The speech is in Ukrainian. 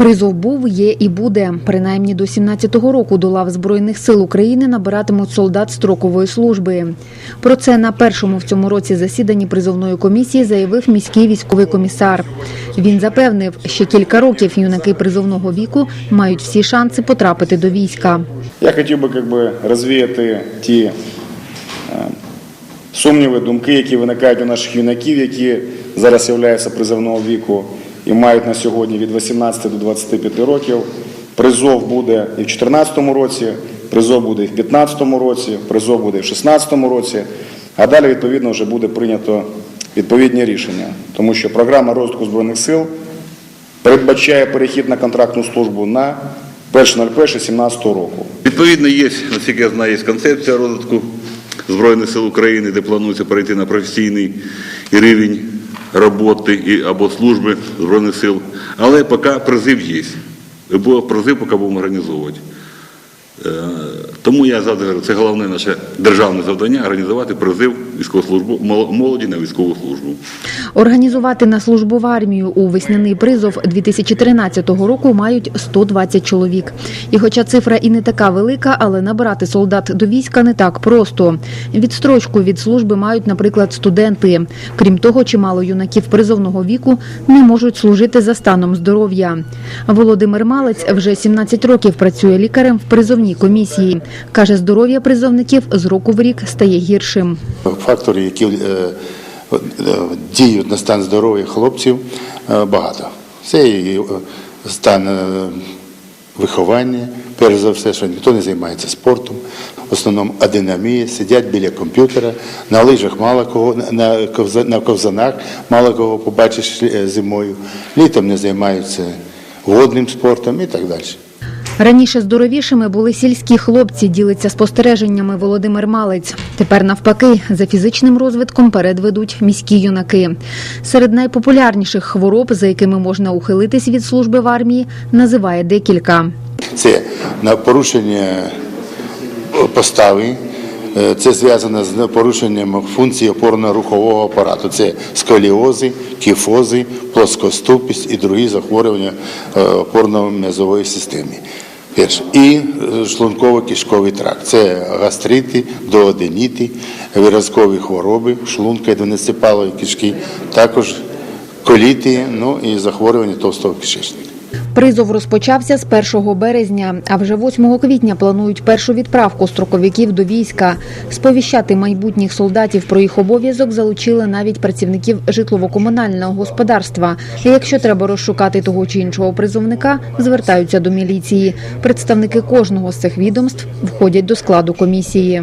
Призов був, є і буде. Принаймні до 17-го року до лав Збройних сил України набиратимуть солдат строкової служби. Про це на першому в цьому році засіданні призовної комісії заявив міський військовий комісар. Він запевнив, ще кілька років юнаки призовного віку мають всі шанси потрапити до війська. Я хотів би как би, розвіяти ті е, сумніви, думки, які виникають у наших юнаків, які зараз являються призовного віку і мають на сьогодні від 18 до 25 років. Призов буде і в 2014 році, призов буде і в 2015 році, призов буде і в 2016 році, а далі, відповідно, вже буде прийнято відповідні рішення, тому що програма розвитку Збройних сил передбачає перехід на контрактну службу на 1.01.17 року. Відповідно, є, наскільки я знаю, є концепція розвитку Збройних сил України, де планується перейти на професійний рівень роботи і, або служби Збройних сил. Але поки призив є. Бо призив поки будемо організовувати. Е, Тому я завжди це головне наше державне завдання організувати призив військовослужбу молоді на військову службу. Організувати на службу в армію у весняний призов 2013 року мають 120 чоловік. І хоча цифра і не така велика, але набирати солдат до війська не так просто. Відстрочку від служби мають, наприклад, студенти. Крім того, чимало юнаків призовного віку не можуть служити за станом здоров'я. Володимир Малець вже 17 років працює лікарем в призовній комісії. Каже, здоров'я призовників з року в рік стає гіршим. Фактори, які е, е, діють на стан здоров'я хлопців, е, багато. Це і стан виховання, перш за все, що ніхто не займається спортом. В основному адинамія, сидять біля комп'ютера, на лижах мало кого, на на ковзанах мало кого побачиш зимою, літом не займаються водним спортом і так далі. Раніше здоровішими були сільські хлопці, ділиться спостереженнями Володимир Малець. Тепер навпаки, за фізичним розвитком передведуть міські юнаки. Серед найпопулярніших хвороб, за якими можна ухилитись від служби в армії, називає декілька. Це на порушення постави, це зв'язано з порушенням функції опорно-рухового апарату. Це сколіози, кіфози, плоскоступість і другі захворювання е, опорно-м'язової системи. І е, шлунково-кишковий тракт. Це гастрити, дооденіти, виразкові хвороби, шлунка і дванадцятипалої кишки, також коліти, ну і захворювання товстого кишечника. Призов розпочався з 1 березня, а вже 8 квітня планують першу відправку строковиків до війська. Сповіщати майбутніх солдатів про їх обов'язок залучили навіть працівників житлово-комунального господарства. І якщо треба розшукати того чи іншого призовника, звертаються до міліції. Представники кожного з цих відомств входять до складу комісії.